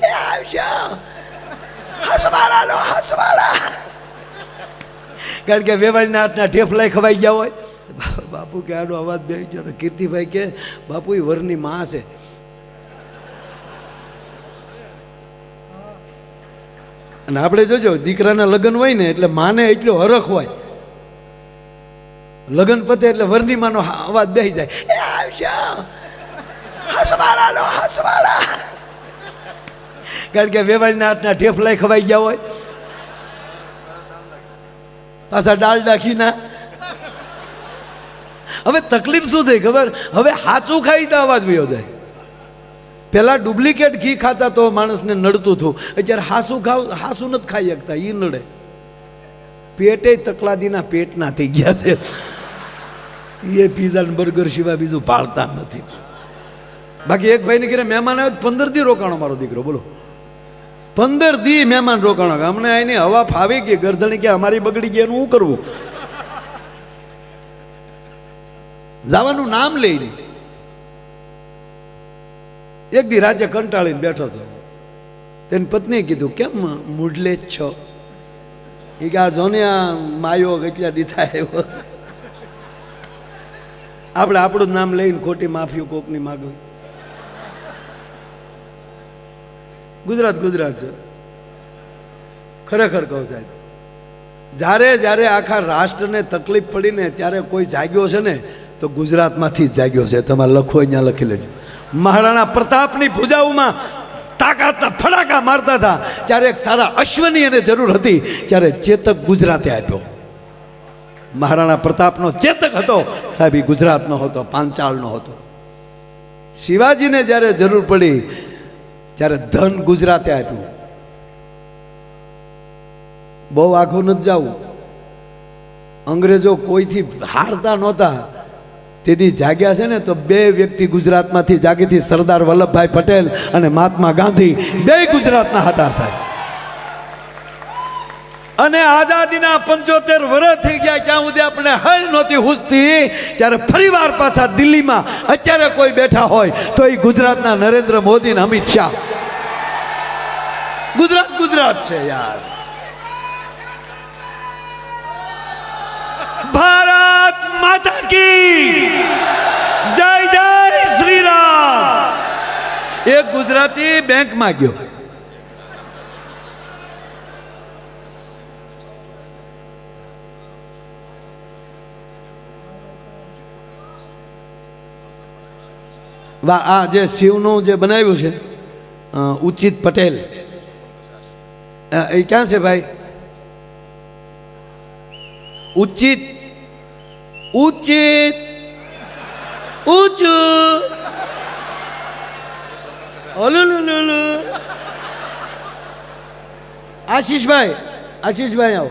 એ આવજો હસવાડાનો હસવાડા! કારણ કે વેવાળીના હાથના ઢેફલાય ખવાઈ ગયા હોય. બાપુ કે આનો અવાજ બે ગયો તો કીર્તિભાઈ કે, બાપુ એ વરની માં છે. અને આપણે જોજો, દીકરાના લગ્ન હોય ને, એટલે માને એટલો હરખ હોય. લગ્ન પતે એટલે વરની માનો અવાજ બેસી જાય. એ આવજો! હસવાડાનો હસવાડા! કારણ કે વેવાળીના હાથના ઢેફલાય ખવાઈ ગયા હોય. પાછા ડાલ દાખીના હવે તકલીફ શું થઈ ખબર? હવે હાચું ખાઈ તો અવાજ વયો જાય. પેલા ડુપ્લિકેટ ઘી ખાતા તો માણસને નડતું હતું. અત્યારે હાસુ ખાવ, હાસું નથી ખાઈ શકતા એ નડે. પેટે તકલાદીના પેટના થઈ ગયા છે. એ પીઝા બર્ગર સિવાય બીજું પાળતા નથી. બાકી એક ભાઈને ઘરે મહેમાન આવ્યો પંદર દી રોકાણો મારો દીકરો, બોલો. પંદર દી મહેમાન રોકાણો. અમને એની હવા ફાવી ગઈ ગરધણી કે અમારી બગડી ગઈ, એનું શું કરવું? જવાનું નામ લઈને એક દી રાજે કંટાળીને બેઠો હતો તેની પત્નીએ કીધું, કેમ મૂડલે જ છો? એ કે, આ જોને આ માયો કેટલા દીધા એવો આપણે આપણું નામ લઈને ખોટી માફીઓ કોકની માગવી. ગુજરાત ગુજરાત. છે ખરેખર કહું સાહેબ, જ્યારે જ્યારે આખા રાષ્ટ્રને તકલીફ પડીને ત્યારે કોઈ જાગ્યો છે ને, તો ગુજરાતમાંથી જ જાગ્યો છે. તમારે લખો અહીંયા લખી લેજો. મહારાણા પ્રતાપની ભૂજાઓમાં તાકાતના ફડાકા મારતા હતા. ત્યારે એક સારા અશ્વની એને જરૂર હતી, ત્યારે ચેતક ગુજરાતે આપ્યો. મહારાણા પ્રતાપનો ચેતક હતો. સાહેબ ગુજરાતનો હતો, પાંચાળનો હતો. શિવાજીને જ્યારે જરૂર પડી ત્યારે ધન ગુજરાતે આપ્યું. બહુ આખું નથી જવું. અંગ્રેજો કોઈથી હારતા નહોતા. તેથી જાગ્યા છે ને તો બે વ્યક્તિ ગુજરાતમાંથી જાગીથી સરદાર વલ્લભભાઈ પટેલ અને મહાત્મા ગાંધી બે ગુજરાતના હતા સાહેબ. અને આઝાદીના પંચોતેર વર્ષ થઈ ગયા, જ્યાં સુધી આપણે હળ નહોતી હુસતી ત્યારે ફરીવાર પાછા દિલ્હીમાં અત્યારે કોઈ બેઠા હોય, તો એ ગુજરાતના નરેન્દ્ર મોદી ને અમિત શાહ. ગુજરાત ગુજરાત છે યાર. ભારત માતા કી જય જય શ્રી રામ. એક ગુજરાતી બેંકમાં ગયો. આ જે શિવનું જે બનાવ્યું છે ઉચિત પટેલ. એ ક્યાં છે ભાઈ? ઉચિત ઉચિત ઊંચું ઓલુલુલુલુ આશીષભાઈ આશીષભાઈ આવો.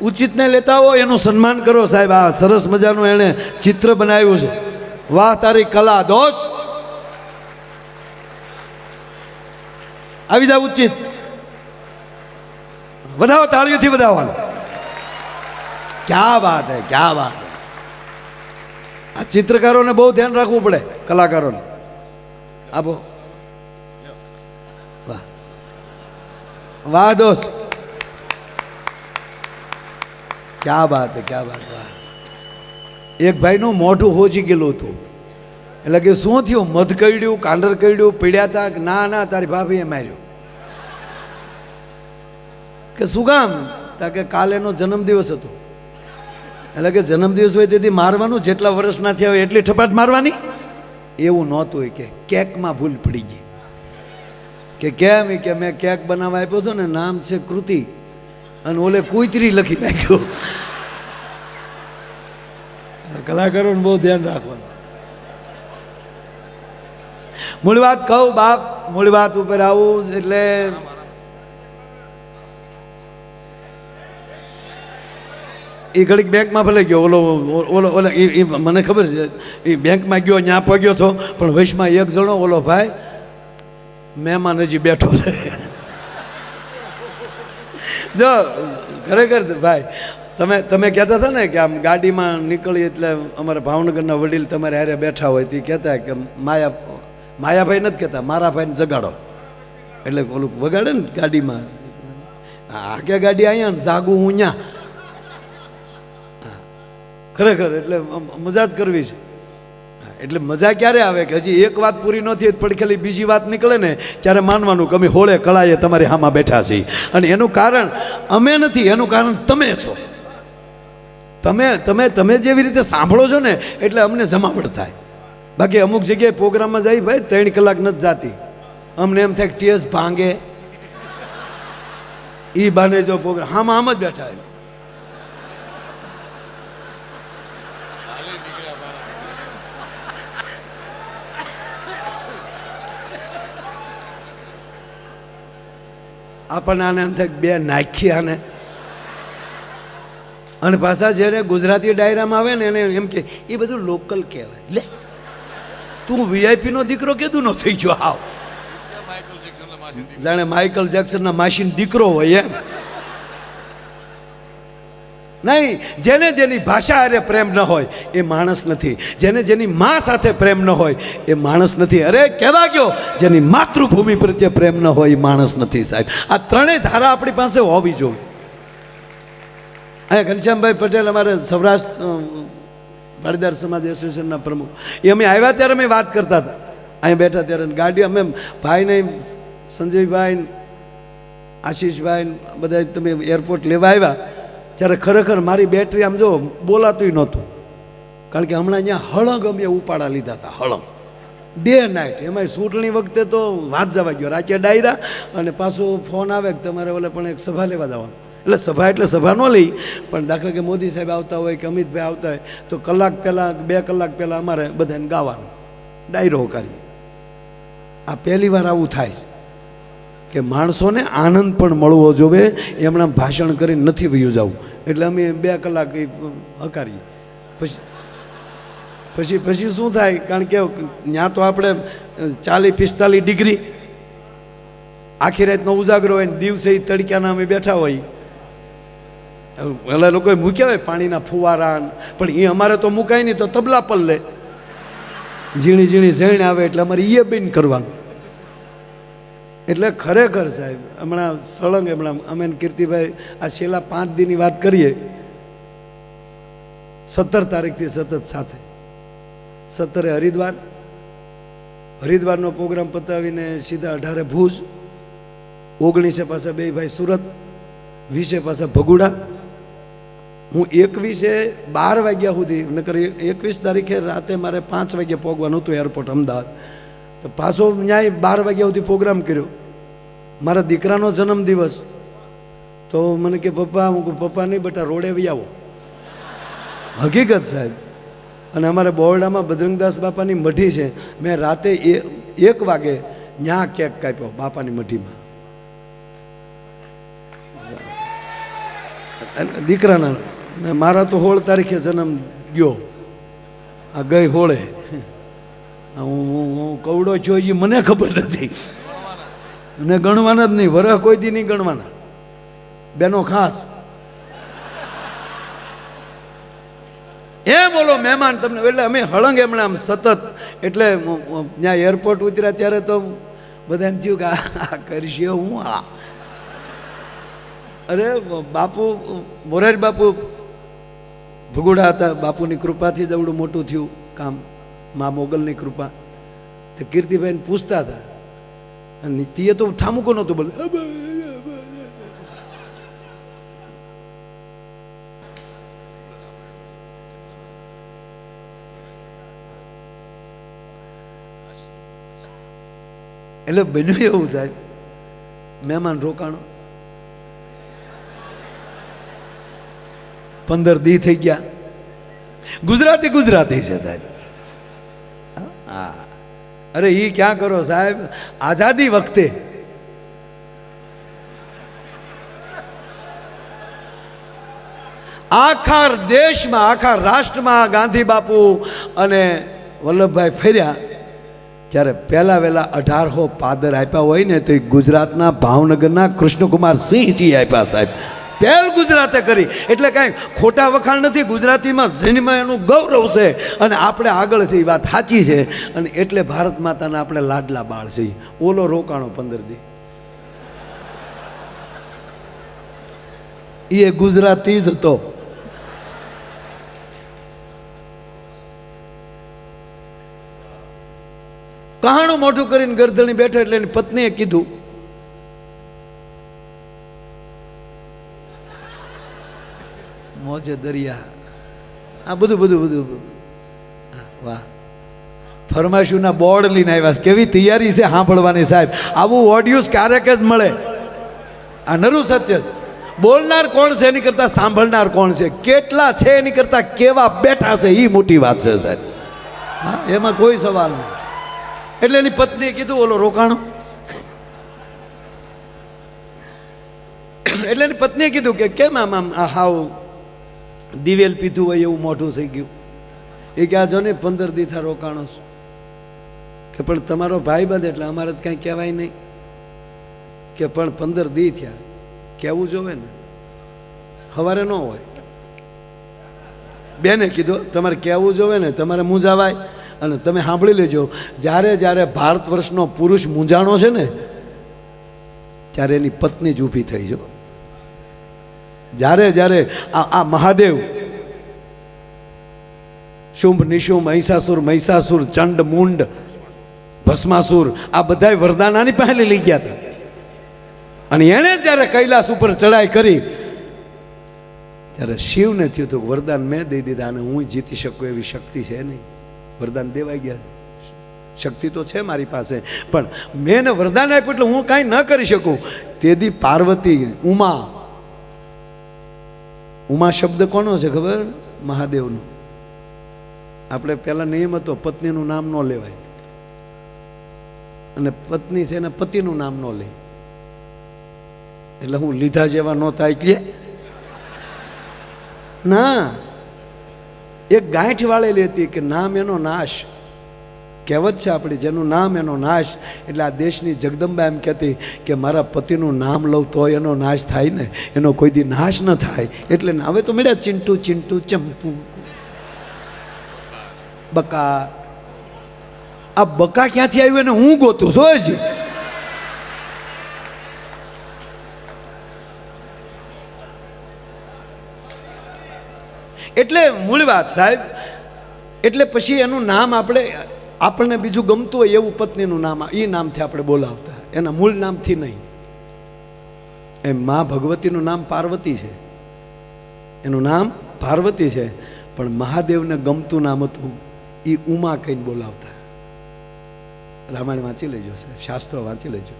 ઉચિતને લેતા આવો, એનું સન્માન કરો સાહેબ. આ સરસ મજાનું એણે ચિત્ર બનાવ્યું છે. વાહ, તારી કલા દોષ. આવી જાવ ઉચિત. વધાવો, તાળીઓથી વધાવવાનું. ક્યાં વાત હે, ક્યાં વાત આ ચિત્રકારોને બહુ ધ્યાન રાખવું પડે, કલાકારોને. આપો. વાહ. વાહ દોસ્ત ક્યાં વાત હે, ક્યાં વાત, વાહ. એક ભાઈનું મોઢું હોજી ગયેલું હતું. એટલે કે શું થયું? મધ કરડ્યું કાંડર કરડ્યું પીડ્યા કે ના ના, તારી ભાભીએ માર્યું. કે શું કામ તા કે કાલ એનો જન્મદિવસ હતો. એટલે કે જન્મદિવસ હોય તેથી મારવાનું, જેટલા વર્ષના થયા હોય એટલી ઠપાટ મારવાની? એવું નહોતું હોય કે કેકમાં ભૂલ પડી ગઈ. કે કેમ? કે મેં કેક બનાવવા આપ્યો હતો ને, નામ છે કૃતિ. અને ઓલે કુઈતરી લખી નાખ્યો. કલાકારોને બહુ ધ્યાન રાખવાનું. મૂળ વાત કહું, બાપ, મૂળ વાત ઉપર આવું એટલે એ ઘડીક બેંકમાં ભલે ગયો, ઓલો ઓલો ઓલો એ મને ખબર છે એ બેંકમાં ગયો ત્યાં પગ્યો હતો પણ વૈશમાં એક જણો, ઓલો ભાઈ મહેમાન હજી બેઠો છે. જો, ખરેખર ભાઈ તમે તમે કહેતા હતા ને કે આમ ગાડીમાં નીકળી એટલે અમારા ભાવનગરના વડીલ તમારે હારે બેઠા હોય તે કહેતા કે માયા, માયાભાઈ નથી કહેતા મારા ભાઈને જગાડો. એટલે ઓલું વગાડે ને ગાડીમાં. આ કે ગાડી અહીંયા ને જાગું હું ત્યાં ખરેખર એટલે મજા જ કરવી છે. એટલે મજા ક્યારે આવે કે હજી એક વાત પૂરી નથી થઈ પડખેલી બીજી વાત નીકળે ને ત્યારે માનવાનું કે અમે હોળે કળાએ તમારી હામાં બેઠા છીએ. અને એનું કારણ અમે નથી, એનું કારણ તમે છો. તમે તમે તમે જેવી રીતે સાંભળો છો ને, એટલે અમને જમાવટ થાય. બાકી અમુક જગ્યાએ પ્રોગ્રામમાં જાય, ભાઈ, ત્રણ કલાક નથી જાતી. અમને એમ થાય કે ભાંગે. એ બાને જો પ્રોગ્રામ આમ આમ જ બેઠા આપણને આને એમ થાય બે નાખી આને. અને પાછા જ્યારે ગુજરાતી ડાયરામાં આવે ને એને એમ કે, એ બધું લોકલ કહેવાય. લે, તું વીઆઈપી નો દીકરો કેદું ન થઈ ગયો? આવ. જાણે માઇકલ જેક્સનના માસીન દીકરો હોય એમ. નહીં, જેને જેની ભાષા અરે પ્રેમ ન હોય, એ માણસ નથી. જેને જેની મા સાથે પ્રેમ ન હોય, એ માણસ નથી. અરે, કહેવા ગયો, જેની માતૃભૂમિ પ્રત્યે પ્રેમ ન હોય, એ માણસ નથી સાહેબ. આ ત્રણેય ધારા આપણી પાસે હોવી જોઈએ. અહીંયા ઘનશ્યામભાઈ પટેલ અમારે સૌરાષ્ટ્ર પાટીદાર સમાજ એસોસિએશનના પ્રમુખ. એ અમે આવ્યા ત્યારે અમે વાત કરતા હતા. અહીંયા બેઠા ત્યારે ગાડી અમે ભાઈને સંજયભાઈ આશીષભાઈ બધા તમે એરપોર્ટ લેવા આવ્યા. ત્યારે ખરેખર મારી બેટરી આમ જો બોલાતુંય નહોતું. કારણ કે હમણાં અહીંયા હળંગ અમે ઉપાડા લીધા હતા, હળંગ. ડે નાઇટ એમાંય ચૂંટણી વખતે તો વાત જવા ગયો. રાચે ડાયરા અને પાછો ફોન આવે કે તમારે ઓલે પણ એક સભા લેવા જવાનું. એટલે સભા એટલે સભા ન લઈ, પણ દાખલા કે મોદી સાહેબ આવતા હોય કે અમિતભાઈ આવતા હોય, તો કલાક પહેલાં, બે કલાક પહેલાં અમારે બધાને ગાવાનું, ડાયરો કરીએ આ પહેલી વાર આવું થાય છે કે માણસોને આનંદ પણ મળવો જોવે, એમણે ભાષણ કરીને નથી વયું જવું. એટલે અમે બે કલાક હકારીએ. પછી પછી પછી શું થાય? કારણ કે ત્યાં તો આપણે ચાલીસ, પિસ્તાલીસ ડિગ્રી, આખી રાતનો ઉજાગરો હોય દિવસે તડક્યાના અમે બેઠા હોય. પેલા લોકોએ મૂક્યા હોય પાણીના ફુવારા પણ એ અમારે તો મુકાય નહીં તો તબલા પર લે. ઝીણી ઝીણી ઝેણ આવે એટલે અમારે એ બેન કરવાનું. એટલે ખરેખર સાહેબ, હમણાં સળંગ, હમણાં અમે કીર્તિભાઈ, આ છેલ્લા પાંચ દિનની વાત કરીએ. સત્તર તારીખથી સતત સાથે. સત્તરે હરિદ્વાર. હરિદ્વારનો પ્રોગ્રામ પતાવીને સીધા અઢારે ભુજ. ઓગણીસે પાસે બે ભાઈ સુરત. વીસે પાસે ભગુડા. હું એકવીસે બાર વાગ્યા સુધી નકર એકવીસ તારીખે રાતે મારે પાંચ વાગે પહોંચવાનું હતું એરપોર્ટ અમદાવાદ. તો પાછો ન્યાય બાર વાગ્યા સુધી પ્રોગ્રામ કર્યો. મારા દીકરાનો જન્મદિવસ. તો મને કે પપ્પા હું કહું, પપ્પા નહીં બેટા રોડે વી આવો. હકીકત સાહેબ. અને અમારે બોરડામાં બજરંગદાસ બાપાની મઢી છે. મેં રાતે એ એક વાગે ન્યા કેક કાપ્યો બાપાની મઢીમાં. દીકરાના ને મારા તો હોળ તારીખે જન્મ ગયો. આ ગઈ હોળે. હું હું કવડો છું એ મને ખબર નથી. મને ગણવાના જ નહીં, વરહ કોઈ દી નહીં ગણવાના. બેનો ખાસ. એ બોલો મહેમાન તમને, એટલે અમે હળંગ એમણે આમ સતત, એટલે ત્યાં એરપોર્ટ ઉતર્યા ત્યારે તો બધાને થયું કે આ કરશે હું આ. અરે, બાપુ, મોરારી બાપુ ભગુડા હતા, બાપુની કૃપાથી જ એવડું મોટું થયું કામ, મા મોગલની કૃપા. તો કીર્તિભાઈને પૂછતા હતા, અને તે તો ઠામુકો નહોતું બોલે. એટલે બન્યું એવું સાહેબ, મહેમાન રોકાણો. પંદર દી થઈ ગયા. ગુજરાતી ગુજરાતી છે સાહેબ. હા. અરે એ ક્યાં કરો સાહેબ? આઝાદી વખતે. આખા દેશમાં આખા રાષ્ટ્રમાં ગાંધી બાપુ અને વલ્લભભાઈ ફેર્યા. જ્યારે પહેલા વહેલા અઢારસો પાદર આપ્યા હોય ને તો એ ગુજરાતના ભાવનગરના કૃષ્ણકુમાર સિંહજી આપ્યા સાહેબ. પહેલ ગુજરાતે કરી. એટલે કાંઈ ખોટા વખાણ નથી, ગુજરાતીમાં ઝીણમાં એનું ગૌરવ છે અને આપણે આગળ છે એ વાત સાચી છે. અને એટલે ભારત માતાના આપણે લાડલા બાળ છે. ઓલો રોકાણો પંદર દી. એ ગુજરાતી જ હતો. કહાણું મોટું કરીને ગરદણી બેઠા એટલે એની પત્નીએ કીધું મોજે દરિયા. આ બધું બધું બધું વાહ. ફરમાશુના બોર્ડ લઈને આવ્યા. કેવી તૈયારી છે સાંભળવાની સાહેબ. આવું ઓડિયોસ ક્યારેક જ મળે. આ નરું સત્ય બોલનાર કોણ છે એની કરતાં સાંભળનાર કોણ છે? કેટલા છે એની કરતાં કેવા બેઠા છે? એ મોટી વાત છે સાહેબ. હા, એમાં કોઈ સવાલ નહીં. એટલે એની પત્નીએ કીધું, ઓલો રોકાણો. એટલે એની પત્નીએ કીધું કે, કેમ આમ આમ હાવ દિવેલ પીધું હોય એવું મોઢું થઈ ગયું. એ કે આ જો ને પંદર દીથા રોકાણો છું. કે પણ તમારો ભાઈ બંધ એટલે અમારે તો કાંઈ કહેવાય નહીં. કે પણ પંદર દી થયા. કહેવું જોવે ને? સવારે ન હોય. બેને કીધું, તમારે કહેવું જોવે ને? તમારે મૂંઝાવાય. અને તમે સાંભળી લેજો, જ્યારે જ્યારે ભારત વર્ષનો પુરુષ મૂંઝાણો છે ને, ત્યારે એની પત્ની જ ઊભી થઈ જો. જ્યારે જ્યારે આ આ મહાદેવ શુંભ, નિશુંભ, મહિષાસુર મહિષાસુર, ચંડ, મુંડ, ભસ્માસુર, આ બધાય વરદાનાની પહેલે લઈ ગયા હતા અને એણે જ્યારે કૈલાસ ઉપર ચડાઈ કરી, ત્યારે શિવને થયું હતું વરદાન મેં દઈ દીધા અને હું જીતી શકું એવી શક્તિ છે નહીં. વરદાન દેવાઈ ગયા. શક્તિ તો છે મારી પાસે, પણ મેં એને વરદાન આપ્યું એટલે હું કાંઈ ન કરી શકું. તેથી પાર્વતી, ઉમા ઉમા શબ્દ કોનો છે ખબર? મહાદેવનો. આપણે પહેલાં નિયમ હતો, પત્નીનું નામ ન લેવાય. અને પત્ની છે એને પતિનું નામ ન લે. એટલે હું લીધા જેવા ન થાય કે? ના. એક ગાંઠ વાળેલી હતી કે નામ એનો નાશ. કહેવત છે આપણી, જેનું નામ એનો નાશ. એટલે આ દેશની જગદંબા એમ કહેતી કે મારા પતિનું નામ લઉં તો એનો નાશ થાય ને, એનો કોઈ દી નાશ ન થાય. એટલે હવે તો મળ્યા ચિંટુ ચિંટુ, ચંપુ. બકા. આ બકા ક્યાંથી આવ્યું એને હું ગોતું છો એટલે મૂળ વાત સાહેબ, એટલે પછી એનું નામ આપણે આપણને બીજું ગમતું હોય એવું પત્નીનું નામ એ નામથી આપણે બોલાવતા. એના મૂળ નામથી નહીં. એ મા ભગવતીનું નામ પાર્વતી છે. એનું નામ પાર્વતી છે. પણ મહાદેવને ગમતું નામ હતું એ ઉમા કહીને બોલાવતા. રામાયણ વાંચી લેજો સાહેબ, શાસ્ત્રો વાંચી લેજો.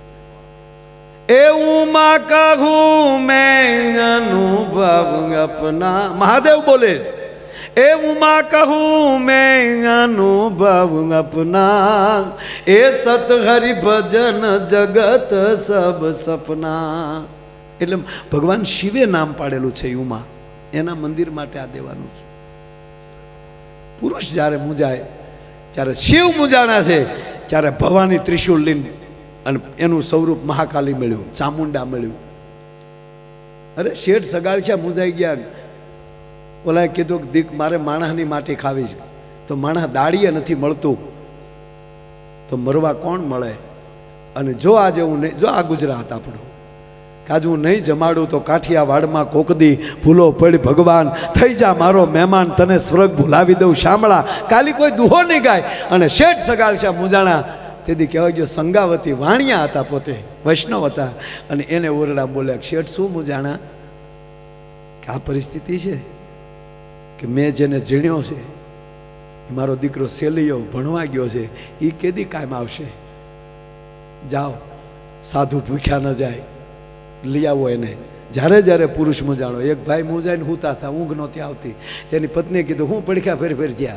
એ ઉમા કહું મેં અનુભવ અપના મહાદેવ બોલે છે. એ ઉમા કહું મેં અનુભવ અપના. એ સત હરિ ભજન જગત સબ સપના. એટલે ભગવાન શિવે નામ પાડેલું છે ઉમા એના મંદિર માટે આ દેવાનું છે. પુરુષ જ્યારે મૂંઝાય ત્યારે શિવ મૂંઝાણા છે, ત્યારે ભવાની ત્રિશુલ લઈને અને એનું સ્વરૂપ મહાકાલી મળ્યું, ચામુંડા મળ્યું. અરે શેઠ સગાળ છે મૂજાઈ ગયા. ઓલાએ કીધું કે દીક મારે માણસની માટી ખાવી છે. તો માણસ દાડીએ નથી મળતું. તો મરવા કોણ મળે? અને જો આજે હું નહીં, જો આ ગુજરાત આપણું, કે આજે હું નહીં જમાડું તો કાઠિયાવાડમાં કોકદી ભૂલો પડી, ભગવાન, થઈ જા મારો મહેમાન, તને સ્વર્ગ ભૂલાવી દઉં, શામળા. કાલી કોઈ દુહો નહીં ગાય. અને શેઠ સગાડશા મુજાણા. તેથી કહેવાય ગયો, સંગાવતી વાણિયા હતા પોતે, વૈષ્ણવ હતા. અને એને ઓરડા બોલ્યા શેઠ, શું મુજાણા? કે આ પરિસ્થિતિ છે. કે મેં જેને જીણ્યો છે મારો દીકરો સેલિયો ભણવા ગયો છે એ કેદી કાયમ આવશે? જાઓ, સાધુ ભૂખ્યા ન જાય, લઈ આવો એને. જ્યારે જ્યારે પુરુષ મૂંઝાણો એક ભાઈ મૂંઝાઈને હુતા હતા ઊંઘ નહોતી આવતી. તેની પત્નીએ કીધું, હું પડખ્યા ફેર ફેર થયા.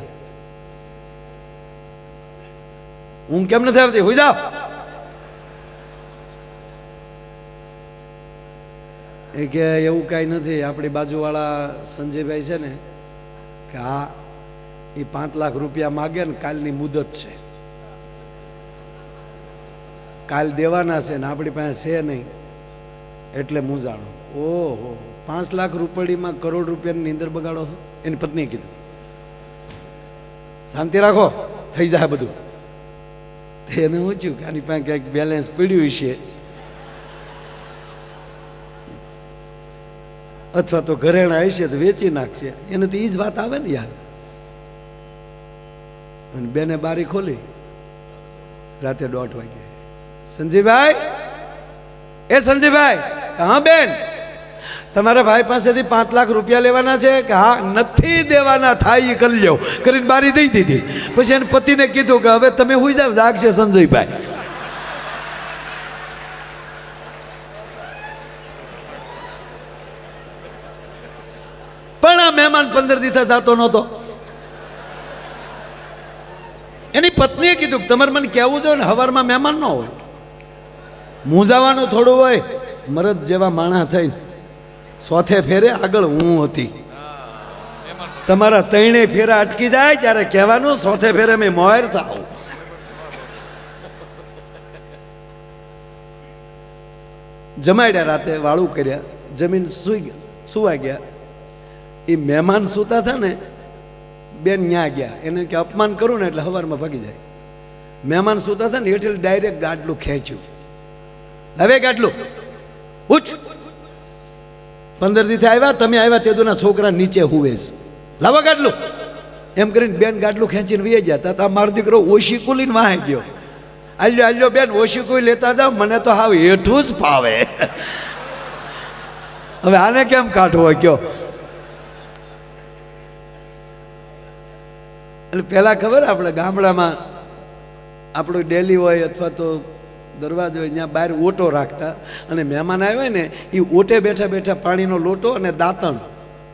ઊંઘ કેમ નથી આવતી? હોઈ જાઓ. એ કે, એવું કાંઈ નથી. આપણી બાજુવાળા સંજયભાઈ છે ને કે હા, એ પાંચ લાખ રૂપિયા માગે ને કાલની મુદત છે. કાલ દેવાના છે ને આપણી પાસે છે નહીં. એટલે મૂંઝાણો ઓહો, પાંચ લાખ રૂપિયામાં કરોડ રૂપિયાની નીંદર બગાડો છો? એની પત્નીએ કીધું. શાંતિ રાખો, થઈ જાય બધું. તે એને ઊંચ્યું કે આની પાસે કંઈક બેલેન્સ પડ્યું છે અથવા તો ઘરેણા હશે તો વેચી નાખશે. એને તો એ જ વાત આવે ને યાદ. અને બેને બારી ખોલી. રાતે દોઢ વાગે સંજીભાઈ એ સંજીભાઈ હા બેન. તમારા ભાઈ પાસેથી પાંચ લાખ રૂપિયા લેવાના છે કે હા, નથી દેવાના, થાય એ કરી લ્યો. કરીને બારી દઈ દીધી. પછી એને પતિને કીધું કે હવે તમે હુઈ જાવ, જાગશે સંજયભાઈ પણ આ મહેમાન પંદર દિવસે જતો નહોતો. એની પત્નીએ કીધું તમારે મને કહેવું જોઈએ ને હવારમાં મહેમાન ન હોય. મૂંઝાવાનું થોડું હોય, મરદ જેવા માણા થઈ સોથે ફેરે આગળ હું હતી. તમારા ત્રણે ફેરા અટકી જાય ત્યારે કહેવાનું સોથે ફેરે મેં મોયર થાવ. જમાડ્યા રાતે વાળું કર્યા, જમીન સુઈ ગયા સુવા ગયા. એ મહેમાન સૂતા હતા ને, બેન ન્યા ગયા. એને કે અપમાન કરું ને એટલે હવારમાં ભાગી જાય. મહેમાન સૂતા હતા ને એટલે ડાયરેક્ટ ગાડલું ખેંચ્યું. હવે ગાડલું. ઉઠ. પંદર દિવસે આવ્યા, તમે આવ્યા તે દોના છોકરા નીચે હુવે છે. લાવો ગાડલું. એમ કરીને બેન ગાડલું ખેંચીને વી ગયા. તા મારો દીકરો ઓશી કુલીને વાહે ગયો. આલ્યો આલ્યો, બેન, ઓશી કોઈ લેતા જાઓ, મને તો હાવ હેઠું જ ફાવે. હવે આને કેમ કાઢવો કયો એટલે પહેલાં ખબર આપણે ગામડામાં આપણું ડેલી હોય અથવા તો દરવાજો હોય, ત્યાં બહાર ઓટો રાખતા અને મહેમાન આવ્યા ને, એ ઓટે બેઠા બેઠા પાણીનો લોટો અને દાંતણ,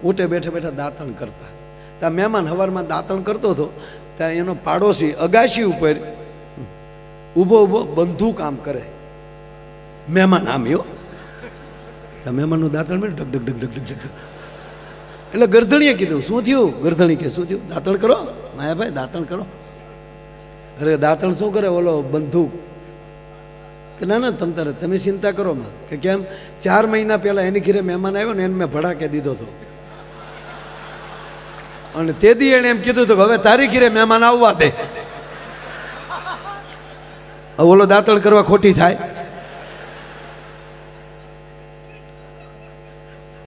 ઓટે બેઠા બેઠા દાંતણ કરતા. ત્યાં મહેમાન હવારમાં દાંતણ કરતો હતો, ત્યાં એનો પાડોશી અગાશી ઉપર ઊભો ઊભો બંધુ કામ કરે. મહેમાન આમ યો મહેમાનનું દાંતણ મેં ઢગ ઢગ ઢગ ઢગ ઢગ ઢગ. એટલે ગરધણીએ કીધું, શું થયું? ગરધણી કે, શું થયું? દાંતણ કરો? માયાભાઈ, દાંતણ કરો. અરે, દાંતણ શું કરે? ઓલો બંધુક કે, ના ના, તમ તારે, તમે ચિંતા કરો માં. કે, કેમ? ચાર મહિના પહેલાં એની ઘીરે મહેમાન આવ્યો ને, એને મેં ભડાકે દીધો હતો. અને તે દી એણે એમ કીધું હતું હવે તારી ઘીરે મહેમાન આવવા દે. ઓલો દાંતણ કરવા ખોટી થાય.